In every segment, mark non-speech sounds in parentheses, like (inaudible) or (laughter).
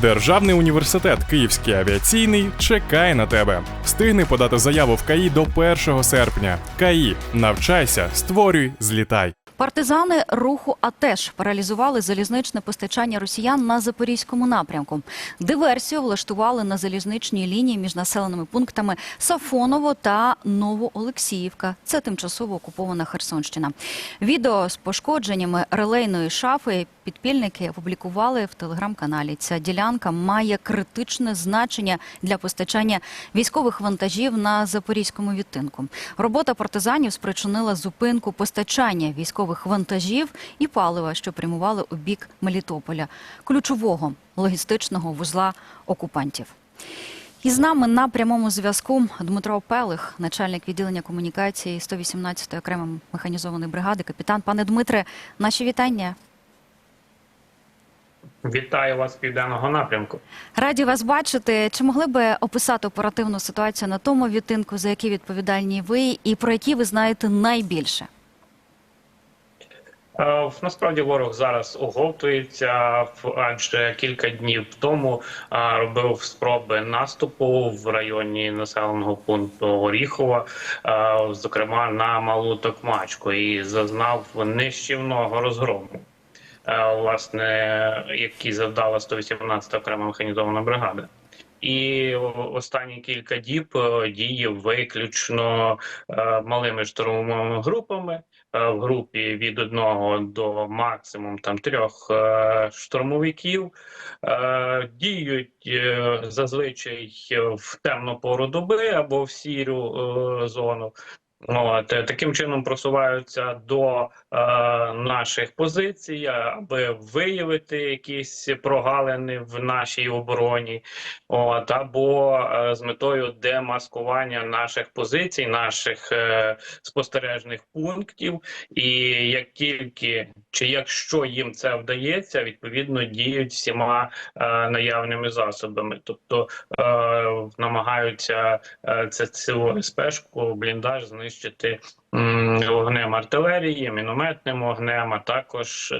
Державний університет Київський авіаційний чекає на тебе. Встигни подати заяву в КАІ до 1 серпня. КАІ. Навчайся, створюй, злітай. Партизани руху АТЕШ паралізували залізничне постачання росіян на запорізькому напрямку. Диверсію влаштували на залізничній лінії між населеними пунктами Сафоново та Новоолексіївка. Це тимчасово окупована Херсонщина. Відео з пошкодженнями релейної шафи підпільники опублікували в телеграм-каналі. Ця ділянка має критичне значення для постачання військових вантажів на запорізькому відтинку. Робота партизанів спричинила зупинку постачання військових вантажів і палива, що прямували у бік Мелітополя, ключового логістичного вузла окупантів. І з нами на прямому зв'язку Дмитро Пелих, начальник відділення комунікації 118-ї окремої механізованої бригади. Капітан, пане Дмитре, наші вітання. Вітаю вас з південного напрямку. Раді вас бачити. Чи могли би описати оперативну ситуацію на тому відтинку, за які відповідальні ви, і про які ви знаєте найбільше? Е, Насправді ворог зараз оговтується, адже кілька днів тому е, робив спроби наступу в районі населеного пункту Оріхова, е, зокрема на Малу Токмачку, і зазнав нищівного розгрому. Власне, який завдала 118 окрема механізована бригада. І останні кілька діб е, діє виключно е, малими штурмовими групами. Е, в групі від одного до максимум там трьох штурмовиків діють зазвичай в темну пору доби або в сіру е, зону. От, е, таким чином просуваються до е, наших позицій, аби виявити якісь прогалини в нашій обороні, от або е, з метою демаскування наших позицій, наших е, спостережних пунктів. І як тільки чи якщо їм це вдається, відповідно діють всіма е, наявними засобами, тобто е, намагаються е, це цю спешку бліндаж знищити м, вогнем артилерії, мінометним вогнем, а також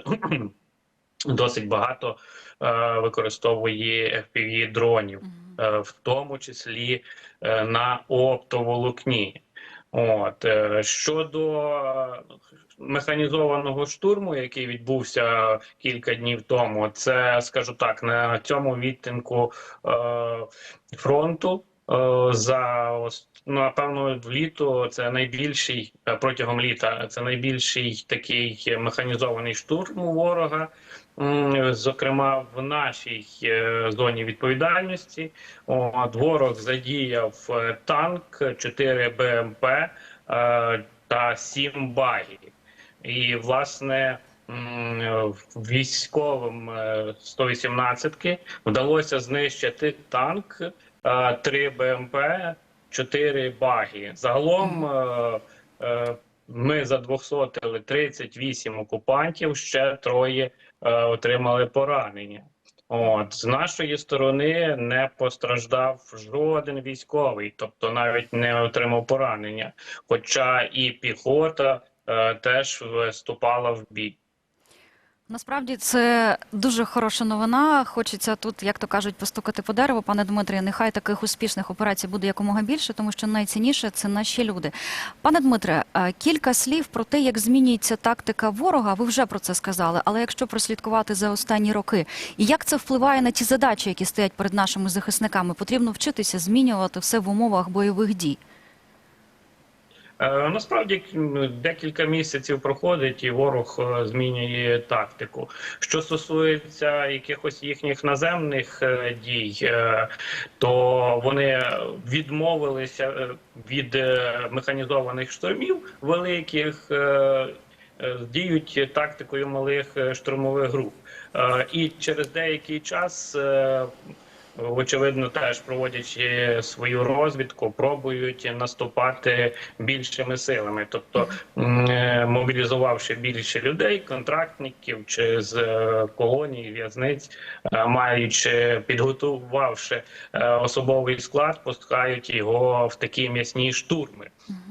(clears throat) досить багато е, використовує fpv дронів, е, в тому числі е, на оптоволокні. От е, щодо е, механізованого штурму, який відбувся кілька днів тому, це скажу так, на цьому відтинку е, фронту. За ну, напевно, в літо це найбільший протягом літа. Це найбільший такий механізований штурм у ворога. Зокрема, в нашій е, зоні відповідальності От, ворог задіяв е, танк, 4 БМП е, та 7 багів. І, власне, військовим е, 118-ки вдалося знищити танк, 3 БМП, 4 баги. Загалом ми задвохсотили 38 окупантів, ще троє е, отримали поранення. От з нашої сторони не постраждав жоден військовий, тобто навіть не отримав поранення. Хоча і піхота е, теж вступала в бій. Насправді це дуже хороша новина. Хочеться тут, як то кажуть, постукати по дереву, пане Дмитрі. Нехай таких успішних операцій буде якомога більше, тому що найцінніше це наші люди. Пане Дмитре, е, кілька слів про те, як змінюється тактика ворога. Ви вже про це сказали. Але якщо прослідкувати за останні роки, і як це впливає на ті задачі, які стоять перед нашими захисниками, потрібно вчитися змінювати все в умовах бойових дій. Е, Насправді декілька місяців проходить, і ворог е, змінює тактику. Що стосується якихось їхніх наземних е, дій, то вони відмовилися від механізованих штурмів великих, діють тактикою малих штурмових груп. І через деякий час. Очевидно, теж проводячи свою розвідку, пробують наступати більшими силами, тобто е, мобілізувавши більше людей, контрактників чи з е, колоній, в'язниць, е, маючи підготувавши особовий склад, пускають його в такі м'ясні штурми.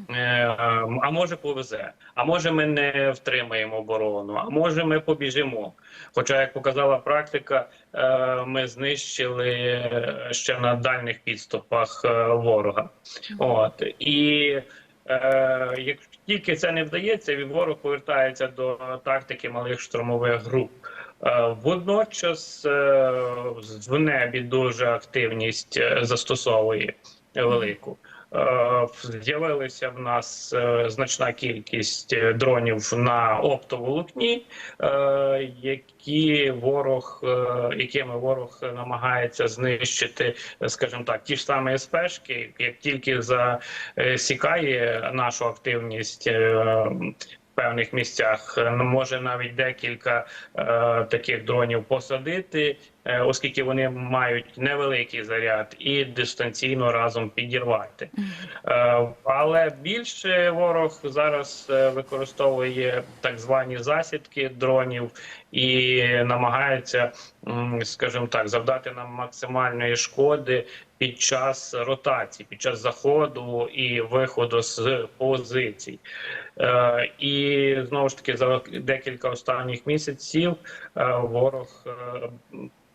Е, А може повезе, а може ми не втримаємо оборону, а може ми побіжимо. Хоча, як показала практика, е, ми знищили е, ще на дальніх підступах ворога. От і як тільки це не вдається, ворог повертається до тактики малих штурмових груп. Водночас в небі дуже активність застосовує велику. Е, З'явилася в нас е, значна кількість е, дронів на оптоволокні, які ворог, якими ворог намагається знищити, скажімо так, ті ж самі СПшки, як тільки засікає нашу активність. Певних місцях е, може навіть декілька е, таких дронів посадити, е, оскільки вони мають невеликий заряд, і дистанційно разом підірвати. Е, але більше ворог зараз використовує так звані засідки дронів і намагається, скажімо так, завдати нам максимальної шкоди під час ротації, під час заходу і виходу з позицій. Е, І знову ж таки за декілька останніх місяців е, ворог е,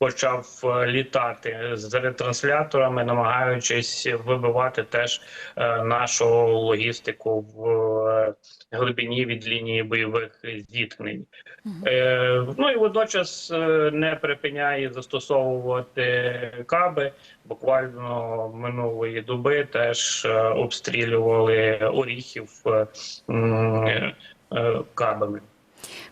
почав е, літати з ретрансляторами, намагаючись вибивати теж е, нашу логістику в е, глибині від лінії бойових зіткнень. Е, Ну і водночас не припиняє застосовувати каби. Буквально минулої доби теж обстрілювали оріхів кабами.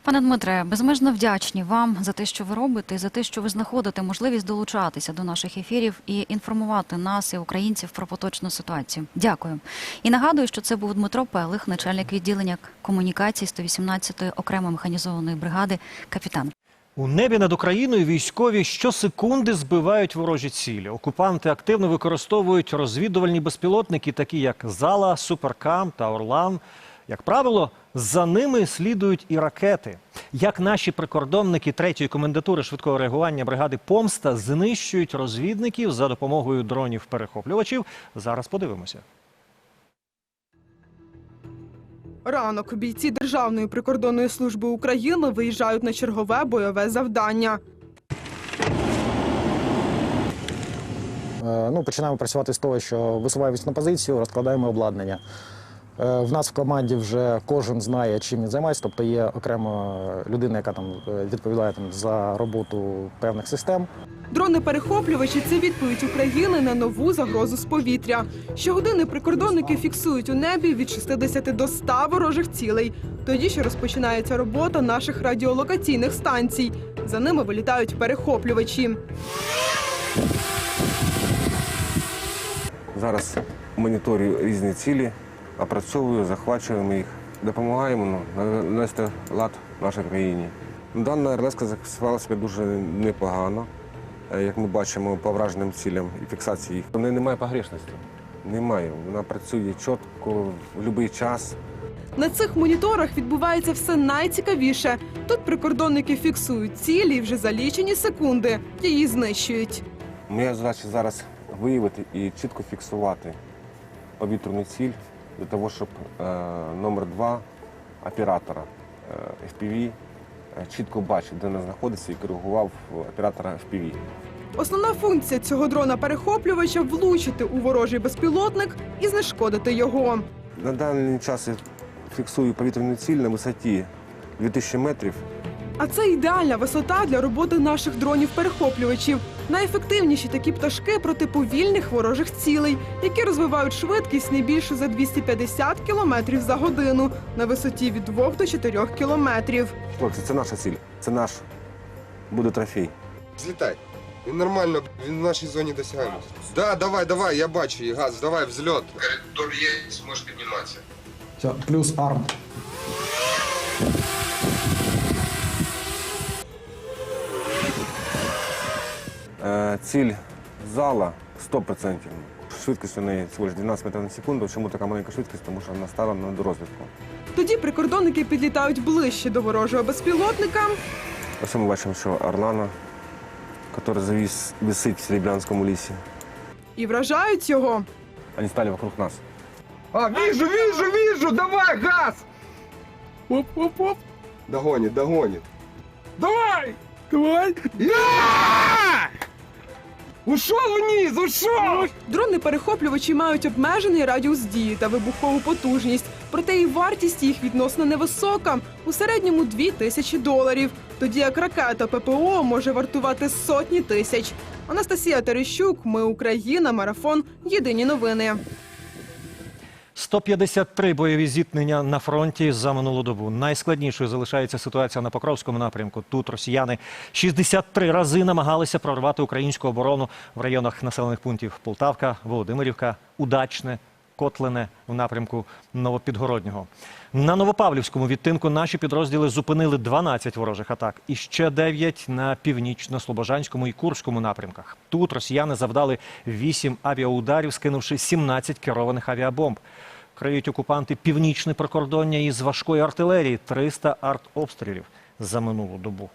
Пане Дмитре, безмежно вдячні вам за те, що ви робите, за те, що ви знаходите можливість долучатися до наших ефірів і інформувати нас і українців про поточну ситуацію. Дякую. І нагадую, що це був Дмитро Пелих, начальник відділення комунікацій 118-ї окремо механізованої бригади, капітан. У небі над Україною військові щосекунди збивають ворожі цілі. Окупанти активно використовують розвідувальні безпілотники, такі як Зала, Суперкам та Орлан. Як правило, за ними слідують і ракети. Як наші прикордонники третьої комендатури швидкого реагування бригади Помста знищують розвідників за допомогою дронів-перехоплювачів, зараз подивимося. Ранок бійці Державної прикордонної служби України виїжджають на чергове бойове завдання. Е, Ну, починаємо працювати з того, що висуваємось на позицію, розкладаємо обладнання. Е, В нас в команді вже кожен знає, чим він займається, тобто є окрема людина, яка там е, відповідає там, за роботу певних систем. Дрони-перехоплювачі це відповідь України на нову загрозу з повітря. Щогодини прикордонники фіксують у небі від 60 до 100 ворожих цілей. Тоді ще розпочинається робота наших радіолокаційних станцій. За ними вилітають перехоплювачі. Зараз моніторю різні цілі, опрацьовую, захвачуємо їх, допомагаємо ну, навести лад в нашій країні. Дана РЛС зафіксувала себе дуже непогано, е, як ми бачимо по враженим цілям і фіксації їх. У неї немає погрешності. Немає. Вона працює чітко в будь-який час. На цих моніторах відбувається все найцікавіше. Тут прикордонники фіксують цілі і вже за лічені секунди її знищують. Моя задача зараз виявити і чітко фіксувати повітряну ціль для того, щоб е, номер два оператора е, FPV е, чітко бачив, де вона знаходиться, і коригував оператора FPV. Основна функція цього дрона-перехоплювача влучити у ворожий безпілотник і знешкодити його. На даний час я фіксую повітряну ціль на висоті 2000 метрів. А це ідеальна висота для роботи наших дронів-перехоплювачів. Найефективніші такі пташки проти повільних ворожих цілей, які розвивають швидкість не більше за 250 км за годину на висоті від 2 до 4 кілометрів. Хлопці, це наша ціль, це наш буде трофей. Злітай. Він нормально, він в нашій зоні досягаємості. Да, давай, давай, я бачу її, газ, давай, взльот. Коридор є, зможеш підніматися. Все, плюс арм. Ціль зала 100%. Швидкість у неї всього лиш 12 метрів на секунду. Чому така маленька швидкість? Тому що вона стала на дорозвідку. Тоді прикордонники підлітають ближче до ворожого безпілотника Ось ми бачимо, що Орлана, який завіс висить в Серебрянському лісі. і вражають його. Вони стали вокруг нас. А, вижу, вижу, вижу, давай, газ! Оп, оп, оп. Догонит, догонит. Давай! Давай. Да! Ушел вниз, Ушов! Дрони-перехоплювачі мають обмежений радіус дії та вибухову потужність, проте і вартість їх відносно невисока у середньому 2 тисячі доларів. Тоді як ракета ППО може вартувати сотні тисяч. Анастасія Терещук, ми Україна, марафон. Єдині новини. 153 бойові зіткнення на фронті за минулу добу. Найскладнішою залишається ситуація на Покровському напрямку. Тут росіяни 63 рази намагалися прорвати українську оборону в районах населених пунктів Полтавка, Володимирівка, Удачне, Котлине в напрямку Новопідгороднього. На Новопавлівському відтинку наші підрозділи зупинили 12 ворожих атак і ще 9 на північно-слобожанському і Курському напрямках. Тут росіяни завдали 8 авіаударів, скинувши 17 керованих авіабомб. Криють окупанти північне прикордоння із важкої артилерії 300 артобстрілів за минулу добу.